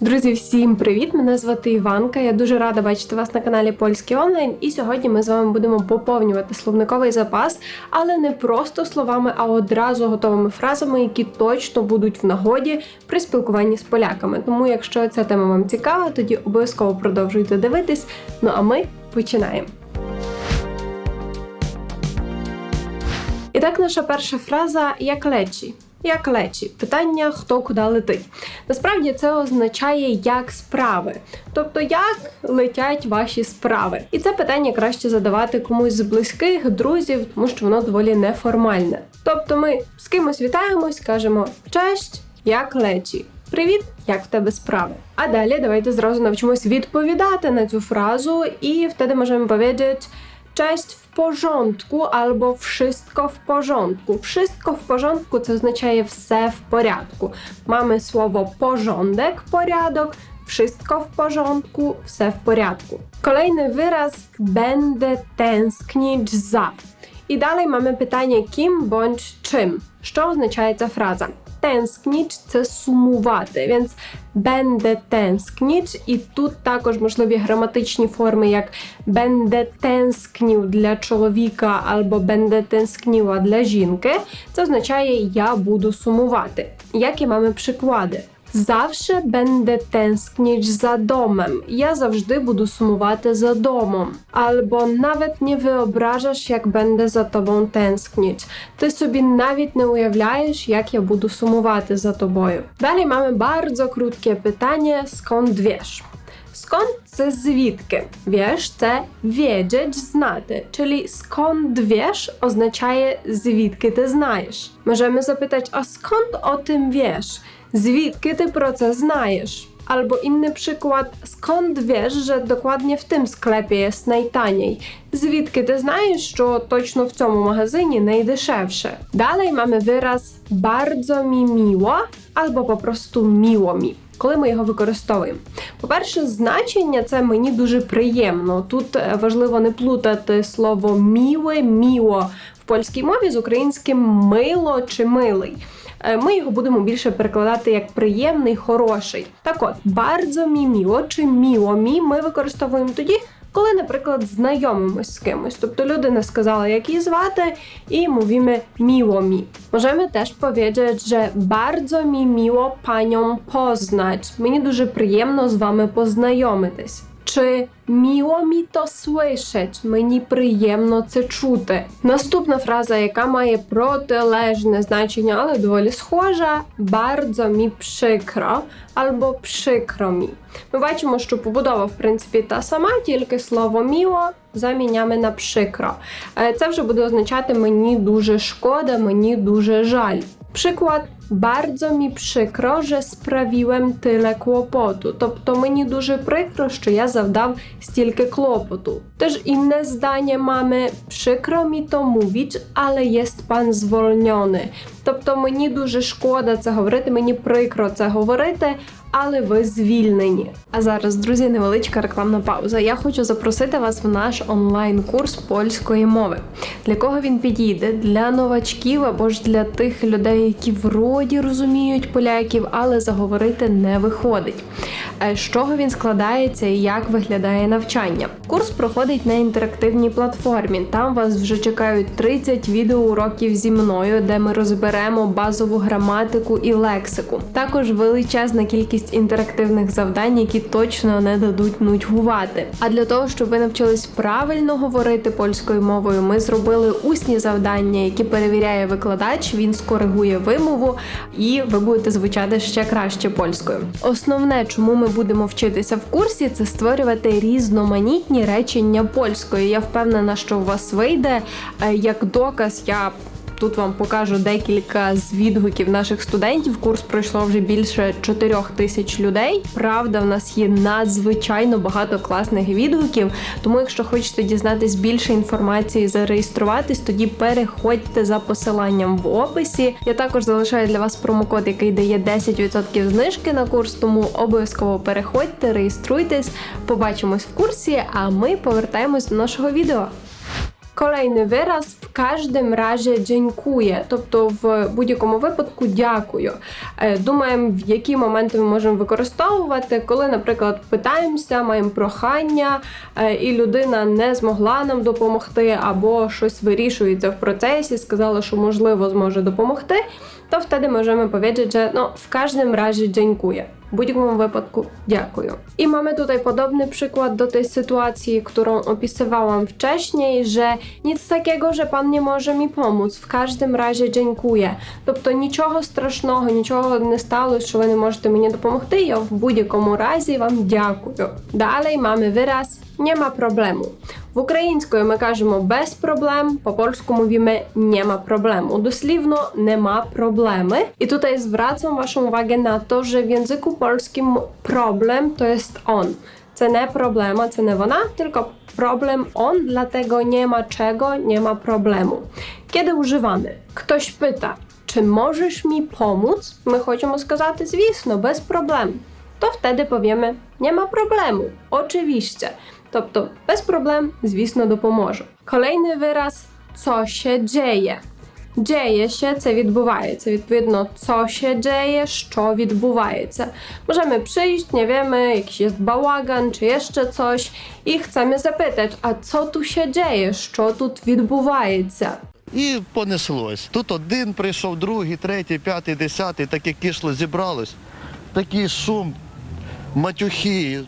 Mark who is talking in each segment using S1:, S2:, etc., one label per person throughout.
S1: Друзі, всім привіт! Мене звати Іванка. Я дуже рада бачити вас на каналі Польський онлайн. І сьогодні ми з вами будемо поповнювати словниковий запас, але не просто словами, а одразу готовими фразами, які точно будуть в нагоді при спілкуванні з поляками. Тому, якщо ця тема вам цікава, тоді обов'язково продовжуйте дивитись. Ну а ми починаємо. І так, наша перша фраза як лечі. Як лечі? Питання, хто куди летить. Насправді це означає як справи, тобто як летять ваші справи. І це питання краще задавати комусь з близьких, друзів, тому що воно доволі неформальне. Тобто ми з кимось вітаємось, кажемо честь, як лечі. Привіт, як в тебе справи? А далі давайте зразу навчимось відповідати на цю фразу, і wtedy możemy powiedzieć Cześć w porządku albo wszystko w porządku. Wszystko w porządku це означає все в порядку. Mamy słowo porządek, порядок, wszystko w porządku, все w porядku. Kolejny wyraz będę tęsknić za. І далі mamy pytanie kim bądź czym. Що означає ця фраза? Tęsknić це сумувати, więc będę tęsknić, і тут також можливі граматичні форми, як będę tęsknił для чоловіка або będę tęskniła для жінки. Це означає я буду сумувати. Які маємо приклади? Zawsze będę tęsknić za domem. Я завжди буду сумувати за домом. Albo nawet nie wyobrażasz, jak będę za tobą tęsknić. Ти собі навіть не уявляєш, як я буду сумувати за тобою. Далі mamy bardzo krótkie pytanie, skąd wiesz? Skąd це звідки? Wiesz це wiedzieć, знати. Czyli skąd wiesz означає звідки ти знаєш. Możemy zapytać, a skąd o tym wiesz? Звідки ти про це знаєш? Albo inny przykład, skąd wiesz, że dokładnie w tym sklepie jest najtaniej? Звідки ти знаєш, що точно в цьому магазині найдешевше? Далі mamy wyraz bardzo mi miło albo po prostu miło mi. Коли ми його використовуємо. По-перше, значення це мені дуже приємно. Тут е, важливо не плутати слово міле, міло в польській мові з українським мило чи милий. Е, Ми його будемо більше перекладати як приємний, хороший. Так от, mi miło чи міло мі ми використовуємо тоді, коли, наприклад, знайомимось з кимось. Тобто людина сказала, як її звати, і mówimy miło mi. Możemy też powiedzieć, że bardzo mi miło panią poznać. Мені дуже приємно з вами познайомитись. Чи міло мі то слышать? Мені приємно це чути. Наступна фраза, яка має протилежне значення, але доволі схожа, bardzo mi przykro або przykro mi. Ми бачимо, що побудова, в принципі, та сама, тільки слово міло заміняємо на przykro. Е, Це вже буде означати мені дуже шкода, мені дуже жаль. Przykład bardzo mi przykro, że sprawiłem tyle kłopotu. Тобто мені дуже прикро, що я завдав стільки клопоту. Теж інне здання mamy przykro mi to mówić, ale jest pan zwolniony. Тобто мені дуже шкода це говорити, мені прикро це говорити, але ви звільнені. А зараз, друзі, невеличка рекламна пауза. Я хочу запросити вас в наш онлайн-курс польської мови. Для кого він підійде? Для новачків або ж для тих людей, які вроді розуміють поляків, але заговорити не виходить. Е, З чого він складається і як виглядає навчання? Курс проходить на інтерактивній платформі. Там вас вже чекають 30 відеоуроків зі мною, де ми розберемо базову граматику і лексику. Також величезна кількість інтерактивних завдань, які точно не дадуть нудьгувати. А для того, щоб ви навчились правильно говорити польською мовою, ми зробили усні завдання, які перевіряє викладач. Він скоригує вимову, і ви будете звучати ще краще польською. Основне, чому ми будемо вчитися в курсі, це створювати різноманітні речення польською. Я впевнена, що у вас вийде Е, як доказ. Я Тут вам покажу декілька з відгуків наших студентів. Курс пройшло вже більше 4 тисяч людей. Правда, в нас є надзвичайно багато класних відгуків. Тому, якщо хочете дізнатись більше інформації, зареєструватись, тоді переходьте за посиланням в описі. Я також залишаю для вас промокод, який дає 10% знижки на курс. Тому обов'язково переходьте, реєструйтесь. Побачимось в курсі. А ми повертаємось до нашого відео. Kolejny wyraz w разі дякує, тобто в будь-якому випадку дякую. Е, Думаємо, в які моменти ми можемо використовувати, коли, наприклад, питаємося, маємо прохання, е, і людина не змогла нам допомогти, або щось вирішується в процесі, сказала, що можливо зможе допомогти, to wtedy możemy powiedzieć, że no, w każdym razie dziękuję. W будь-якому wypadku dziękuję. I mamy tutaj podobny przykład do tej sytuacji, którą opisywałam wcześniej, że nic takiego, że pan nie może mi pomóc. W każdym razie dziękuję. Тобто нічого страшного, нічого не сталося, що ви не можете мені допомогти. Я в будь-якому разі вам дякую. Далі mamy wyraz nie ma problemu. В українською ми кажемо без проблем, по польську mówimy nie ma problemu. Дослівно нема проблеми. І тут я zwracam waszą uwagę na to, że w języku polskim problem to jest on. Це не проблема, це не вона, tylko problem on, dlatego nie ma czego, nie ma problemu. Kiedy używamy? Ktoś pyta, czy możesz mi pomóc? My хочемо сказати, звісно, без проблем. То wtedy powiemy, nie ma problemu. Oczywiście. Тобто, без проблем, звісно, допоможу. Kolejny wyraz, co się dzieje. Dzieje się, це відбувається. Відповідно, co się dzieje, що відбувається. Możemy przyjść, nie wiemy, jakiś jest bałagan, czy jeszcze coś i chcemy zapytać, a co tu się dzieje, що тут відбувається?
S2: І понеслось. Тут один прийшов, другий, третій, п'ятий, десятий, так як кишло зібралось. Такий шум, матюхи.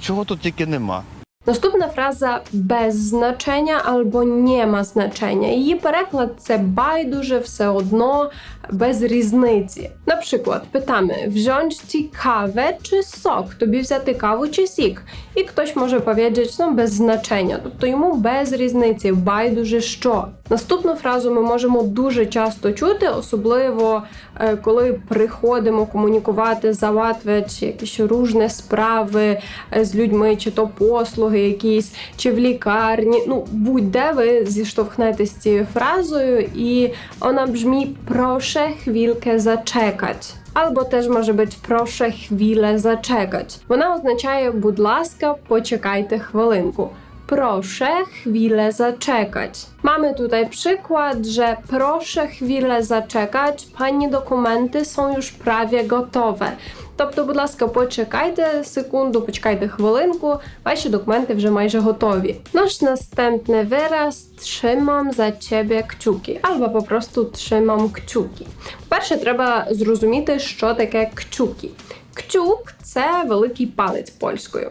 S2: Чого тут тільки нема.
S1: Наступна фраза без значення або не ма значення. Її переклад це байдуже, все одно, без різниці. Наприклад, питаємо: wziąć ci kawę чи сок? Тобі взяти каву чи сік? І хтось може powiedzieć, ну без значення, тобто йому без різниці, байдуже що. Наступну фразу ми можемо дуже часто чути, особливо е, коли приходимо комунікувати, залатвати якісь різні справи е, з людьми, чи то послуги якісь, чи в лікарні. Ну, будь-де ви зіштовхнетесь з цією фразою, і вона бжмі проше хвілkę зачекать. Albo też może być proszę chwilę zaczekać. Вона означає, будь ласка, почекайте хвилинку. Proszę chwilę zaczekać. Mamy tutaj przykład, że proszę chwilę zaczekać, pani dokumenty są już prawie gotowe. Тобто, будь ласка, почекайте секунду, почекайте хвилинку, ваші документи вже майже готові. Наш настępny wyraz trzymam za ciebie kciuki, або попросту trzymam kciuki. Перше, треба зрозуміти, що таке кчуки. Кчук це великий палець польською.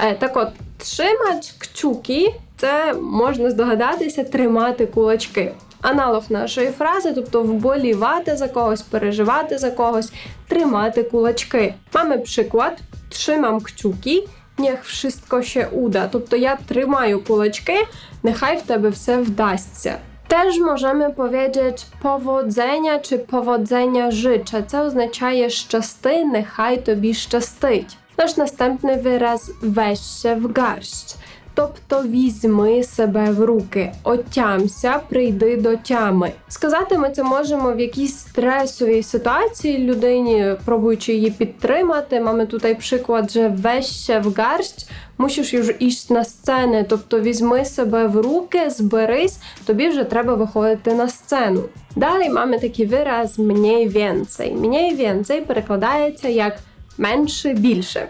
S1: Е, так от, тримать кчуки це можна здогадатися, тримати кулачки. Аналог нашої фрази, тобто вболівати за когось, переживати за когось, тримати кулачки. Mamy przykład, trzymam kciuki, niech wszystko się uda. Тобто я тримаю кулачки, нехай в тебе все вдасться. Теж можemy powiedzieć powodzenia чи powodzenia życzę. Це означає щасти, нехай тобі щастить. Наш настępny wyraz weź się w garść. Тобто візьми себе в руки, отямся, прийди до тями. Сказати ми це можемо в якійсь стресовій ситуації людині, пробуючи її підтримати. Mamy tutaj przykład, że weź się w garść, мусиш już iść на сцени, тобто візьми себе в руки, зберись, тобі вже треба виходити на сцену. Далі mamy такий вираз mniej więcej. Mniej więcej перекладається як менше більше.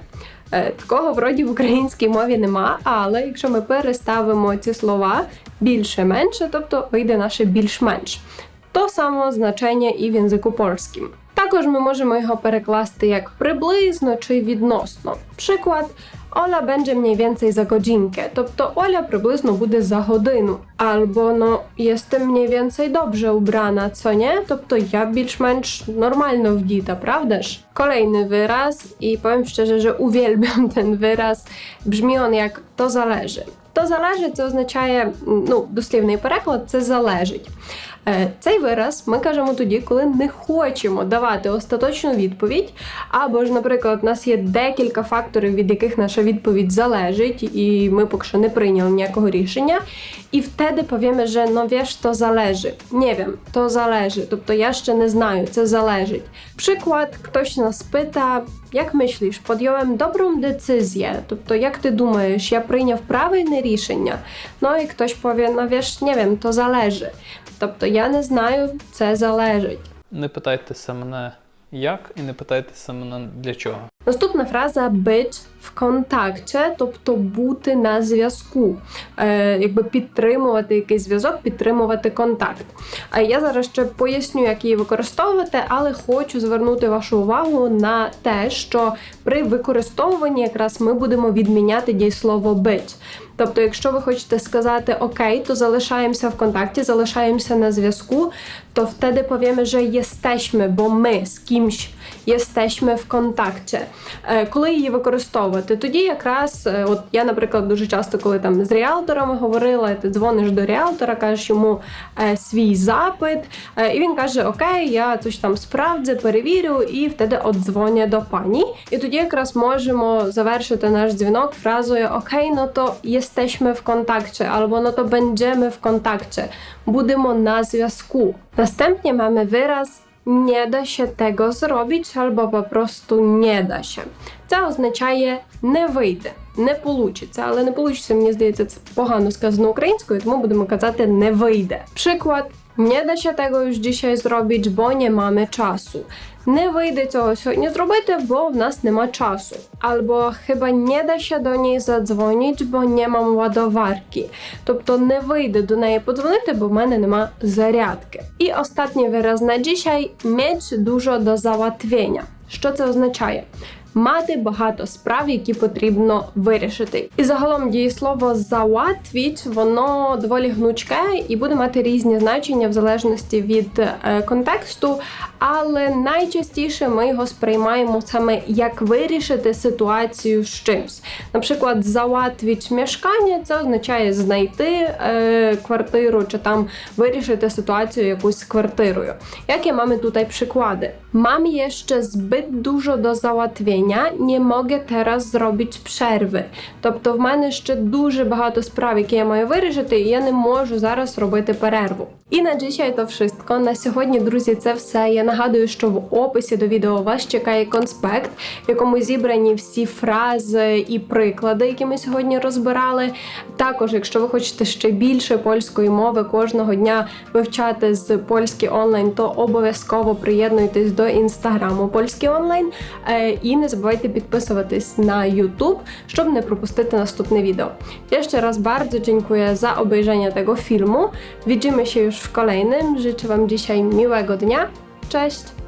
S1: Е, Такого вроді в українській мові нема, але якщо ми переставимо ці слова більше-менше, тобто вийде наше більш-менш. То само значення і в язику польським. Також ми можемо його перекласти як приблизно чи відносно. Приклад Оля będzie mniej więcej za godzinkę, тобто Оля приблизно буде за годину. Albo no, jestem mniej więcej dobrze ubrana, co nie? Тобто я більш-менш нормально вдіта, правда ж? Kolejny wyraz i powiem szczerze, że uwielbiam ten wyraz. Brzmi on jak to zależy. То залежить, це означає, ну, дослівний переклад це залежить. Е, Цей вираз ми кажемо тоді, коли не хочемо давати остаточну відповідь, або ж, наприклад, у нас є декілька факторів, від яких наша відповідь залежить, і ми поки що не прийняли ніякого рішення. І вtedy powiemy, że no wiesz, to zależy. Nie wiem, to zależy. Тобто я ще не знаю, це залежить. Приклад, хтось нас пита, як myślisz, podjąłem dobrą decyzję? Тобто, як ти думаєш, я прийняв правильне рішення? Ну і хтось powie, no wiesz, nie wiem, to zależy. Тобто, я не знаю, це залежить.
S3: Не питайтеся мене як і не питайтеся мене для чого.
S1: Наступна фраза być в контакті, тобто бути на зв'язку, е, якби підтримувати якийсь зв'язок, підтримувати контакт. А я зараз ще поясню, як її використовувати, але хочу звернути вашу увагу на те, що при використовуванні якраз ми будемо відміняти дієслово быть. Тобто, якщо ви хочете сказати окей, то залишаємося в контакті, залишаємося на зв'язку, то wtedy powiemy, że jesteśmy, бо ми з кимś jesteśmy в контакті. Е, Коли її використовувати? Тоді якраз, е, от я, наприклад, дуже часто, коли там з ріалторами говорила, ти дзвониш до ріалтора, кажеш йому е, свій запит, і він каже: Окей, я coś там справді перевірю, і втеди одзвоню до пані. І тоді якраз можемо завершити наш дзвінок фразою Окей, no to jesteśmy в контакті, або no to będziemy в контакті. Будемо на зв'язку. Następnie mamy wyraz nie da się tego zrobić albo po prostu nie da się. Це означає не вийде, не получиться. Але не получиться, мені здається, це погано сказано українською, тому будемо казати не вийде. Приклад. Nie da się tego już dzisiaj zrobić, bo nie mamy czasu. Не вийде цього сьогодні зробити, бо в нас нема часу. Або chyba nie da się do niej zadzwonić, bo nie mam ładowarki. Тобто не вийде до неї подзвонити, бо в мене нема зарядки. І останній вираз на dzisiaj mieć dużo do załatwienia. Що це означає? Мати багато справ, які потрібно вирішити. І загалом дієслово «зałatwić» воно доволі гнучке і буде мати різні значення в залежності від е, контексту, але найчастіше ми його сприймаємо саме як вирішити ситуацію з чимсь. Наприклад, «załatwić mieszkanie» це означає знайти е, квартиру чи там вирішити ситуацію якусь з квартирою. Jakie mamy tutaj przykłady? Mam jeszcze zbyt dużo do załatwienia, nie mogę teraz zrobić przerwy. Тобто в мене ще дуже багато справ, які я маю вирішити, і я не можу зараз робити перерву. І на dzisiaj to wszystko. На сьогодні, друзі, це все. Я нагадую, що в описі до відео вас чекає конспект, в якому зібрані всі фрази і приклади, які ми сьогодні розбирали. Також, якщо ви хочете ще більше польської мови кожного дня вивчати з польський онлайн, то обов'язково приєднуйтесь до інстаграму польський онлайн. Е, І не забувайте підписуватись на YouTube, щоб не пропустити наступne wideo. Jeszcze raz bardzo dziękuję za obejrzenie tego filmu. Widzimy się w kolejnym. Życzę Wam dzisiaj miłego dnia. Cześć!